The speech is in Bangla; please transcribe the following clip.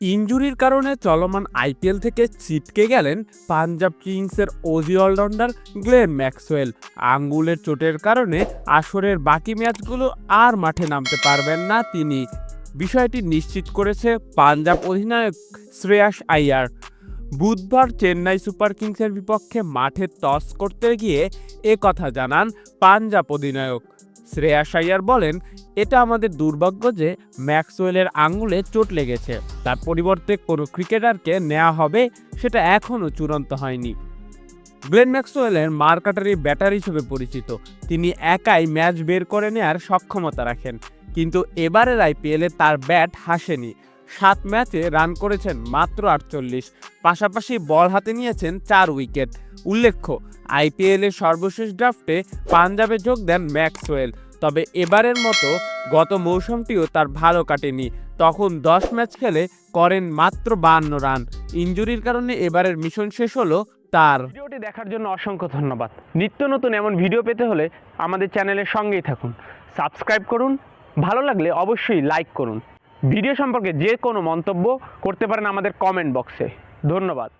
ইনজুরির কারণে চলমান আইপিএল থেকে ছিটকে গেলেন পাঞ্জাব কিংসের অজি অলরাউন্ডার গ্লেন ম্যাক্সওয়েল। আঙ্গুলের চোটের কারণে আসরের বাকি ম্যাচগুলো আর মাঠে নামতে পারবেন না তিনি। বিষয়টি নিশ্চিত করেছে পাঞ্জাব অধিনায়ক শ্রেয়াস আইয়ার। বুধবার চেন্নাই সুপার কিংসের বিপক্ষে মাঠে টস করতে গিয়ে এ কথা জানান পাঞ্জাব অধিনায়ক। শ্রেয়াস আইয়ার বলেন এটা আমাদের দুর্ভাগ্য যে ম্যাক্সওয়েলের আঙুলে চোট লেগেছে। তার পরিবর্তে কোনো ক্রিকেটারকে নেওয়া হবে সেটা এখনও চূড়ান্ত হয়নি। গ্লেন ম্যাক্সওয়েলের মার্কাটারি ব্যাটার হিসেবে পরিচিত। তিনি একাই ম্যাচ বের করে নেয়ার সক্ষমতা রাখেন। কিন্তু এবারের আইপিএলে তার ব্যাট হাসেনি। সাত ম্যাচে রান করেছেন মাত্র আটচল্লিশ। পাশাপাশি বল হাতে নিয়েছেন চার উইকেট। উল্লেখ্য আইপিএলের সর্বশেষ ড্রাফটে পাঞ্জাবে যোগ দেন ম্যাক্সওয়েল। তবে এবারের মতো গত মৌসুমটিও তার ভালো কাটেনি। তখন দশ ম্যাচ খেলে করেন মাত্র বাহান্ন রান। ইঞ্জুরির কারণে এবারের মিশন শেষ হলো তার। ভিডিওটি দেখার জন্য অসংখ্য ধন্যবাদ। নিত্য নতুন এমন ভিডিও পেতে হলে আমাদের চ্যানেলের সঙ্গেই থাকুন। সাবস্ক্রাইব করুন, ভালো লাগলে অবশ্যই লাইক করুন। ভিডিও সম্পর্কে যে কোনো মন্তব্য করতে পারেন আমাদের কমেন্ট বক্সে। ধন্যবাদ।